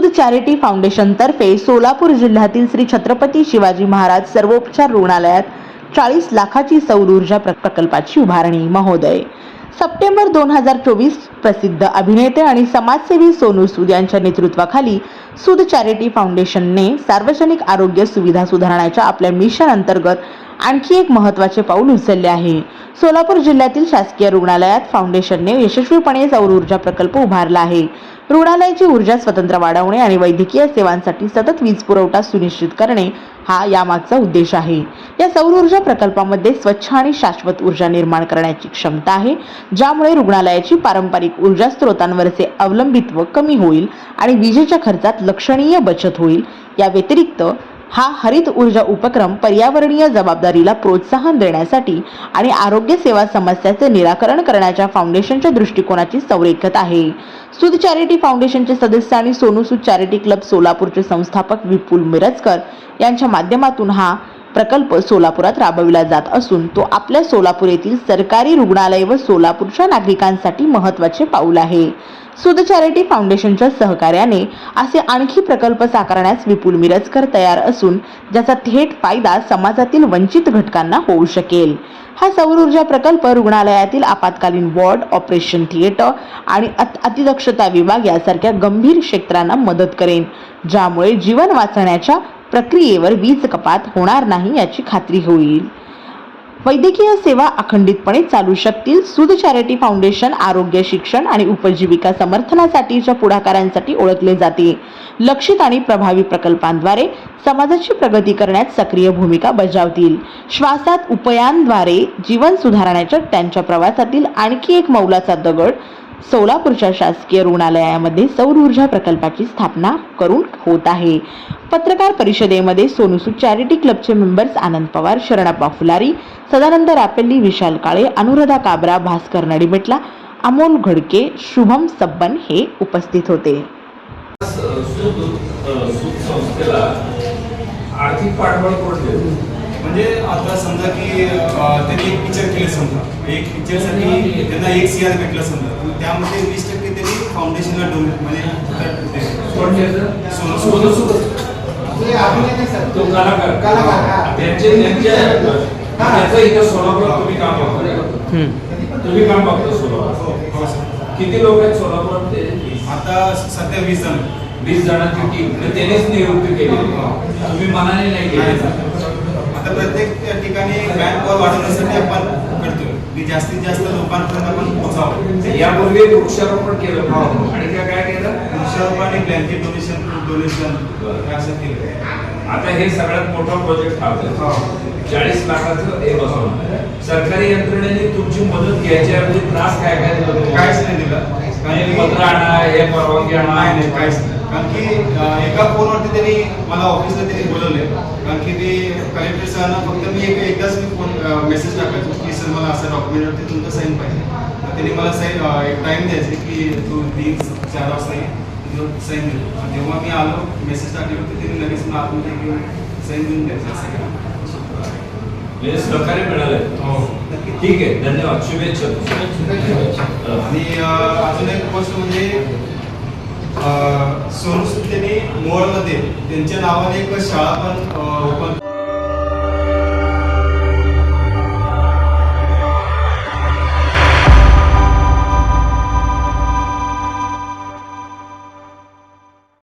Charity फाउंडेशनतर्फे Solapur जिल्ह्यातील श्री छत्रपती शिवाजी महाराज सर्वोपचार रुग्णालयात चाळीस लाखाची सौर ऊर्जा प्र- प्रकल्पाची उभारणी महोदय. सप्टेंबर दोन हजार चोवीस प्रसिद्ध अभिनेते आणि समाजसेवी सोनू सूद यांच्या नेतृत्वाखाली सूद चॅरिटी फाउंडेशनने सार्वजनिक आरोग्य सुविधा सुधारण्याच्या आपल्या मिशन अंतर्गत आणखी एक महत्त्वाचे पाऊल उचलले आहे. सोलापूर जिल्ह्यातील शासकीय रुग्णालयात फाउंडेशनने यशस्वीपणे सौर ऊर्जा प्रकल्प उभारला आहे. रुग्णालयाची ऊर्जा स्वतंत्र वाढवणे आणि वैद्यकीय सेवांसाठी सतत वीज पुरवठा सुनिश्चित करणे हा यामागचा उद्देश आहे. या सौर ऊर्जा प्रकल्पामध्ये स्वच्छ आणि शाश्वत ऊर्जा निर्माण करण्याची क्षमता आहे ज्यामुळे रुग्णालयाची पारंपरिक ऊर्जा स्रोतांवरचे अवलंबित्व कमी होईल आणि विजेच्या खर्चात लक्षणीय बचत होईल. या व्यतिरिक्त हा हरित ऊर्जा उपक्रम पर्यावरणीय जबाबदारीला प्रोत्साहन देण्यासाठी आणि आरोग्य सेवा समस्याचे निराकरण करण्याच्या फाउंडेशनच्या दृष्टिकोनाची संरेखत आहे. सुद चॅरिटी फाउंडेशनचे सदस्य आणि सोनू सूद चॅरिटी क्लब सोलापूरचे संस्थापक विपुल मिरजकर यांच्या माध्यमातून हा प्रकल्प सोलापुरात राबविला जात असून तो आपल्या सोलापूर येथील सरकारी रुग्णालय व सोलापूरच्या नागरिकांसाठी महत्त्वाचे पाऊल आहे. सुद चॅरिटी फाउंडेशनच्या सहकार्याने असे आणखी प्रकल्प साकारण्यास विपुल मिरजकर तयार असून ज्याचा थेट फायदा समाजातील वंचित घटकांना होऊ शकेल. हा सौर ऊर्जा प्रकल्प रुग्णालयातील आपत्कालीन वॉर्ड ऑपरेशन थिएटर आणि अत- अतिदक्षता विभाग यासारख्या गंभीर क्षेत्रांना मदत करेन ज्यामुळे जीवन वाचवण्याच्या प्रक्रियेवर वीज कपात होणार नाही याची खात्री होईल. वैद्यकीय सेवा अखंडितपणे चालू शकतील. सुद चॅरिटी फाउंडेशन आरोग्य शिक्षण आणि उपजीविका समर्थनासाठीच्या पुढाकारांसाठी ओळखले जाते. लक्षित आणि प्रभावी प्रकल्पांद्वारे समाजाची प्रगती करण्यात सक्रिय भूमिका बजावतील. श्वासात उपयांद्वारे जीवन सुधारण्याच्या त्यांच्या प्रवासातील आणखी एक मौलाचा दगड सोलापूरच्या शासकीय रुग्णालयामध्ये सौर ऊर्जा प्रकल्पाची स्थापना करून होत आहे. पत्रकार परिषदेमध्ये सोनूसूद चॅरिटी क्लबचे मेंबर्स आनंद पवार शरणप्पा फुलारी सदानंद रापेल्ली विशाल काळे अनुराधा काबरा भास्कर नडीमेटला अमोल घडके शुभम सब्बन हे उपस्थित होते. आर्थिक पाठबळ कोण म्हणजे आता समजा की त्यांनी एक पिक्चर केले समजा. एक पिक्चरसाठी त्यांना एक सी आर भेटलं समजा. त्यामध्ये वीस टक्के त्यांनी फाउंडेशनला डोनेट म्हणजे हा. सोलापुरात तुम्ही काम बघता तुम्ही काम बघता सोलापूर हो, हो सर. किती लोक आहेत सोलापुरात ते? आता सध्या वीस जण. वीस जणांची टीम त्यानेच नियुक्ती केली. तुम्ही मनाने नाही केली. आता प्रत्येक ठिकाणी मॅन पॉवर वाढवण्यासाठी आपण करतोय. की जास्तीत जास्त लोकांपर्यंत आपण पोहोचावं. यापूर्वी वृक्षारोपण केलं. आणि काय काय केलं? वृक्षारोपण आणि ब्लँकेट डोनेशन डोनेशन असं केलं. आता हे सगळ्यात मोठा प्रोजेक्ट हा. हो. चाळीस लाखाचं एक असून सरकारी यंत्रणेने तुमची मदत घ्यायच्या ऐवजी त्रास काय काय? काहीच नाही दिलं. कारण आणि की- पत्र आणा हे परवानगी आणा नाही नाही काहीच नाही. कारण की एका फोनवरती त्यांनी मला ऑफिसला त्यांनी बोलवले. कारण की ते कलेक्टर सरांना फक्त मी एक एकदाच मी फोन मेसेज टाकायचो की सर मला असं डॉक्युमेंटवरती तुमचं साईन पाहिजे. तर त्यांनी मला साईन एक टाईम द्यायचे की तू तीन चार वाजता ये साईन आणि जेव्हा मी आलो मेसेज टाकल्यावरती त्यांनी लगेच मला आतमध्ये घेऊन साईन देऊन द्यायचं असं. म्हणजे सहकार्य मिळालंय. हो. ठीक आहे धन्यवाद. शुभेच्छा आणि अजून एक गोष्ट म्हणजे सोनू सूद त्यांनी मोहोळमध्ये त्यांच्या नावाने एक शाळा पण अं,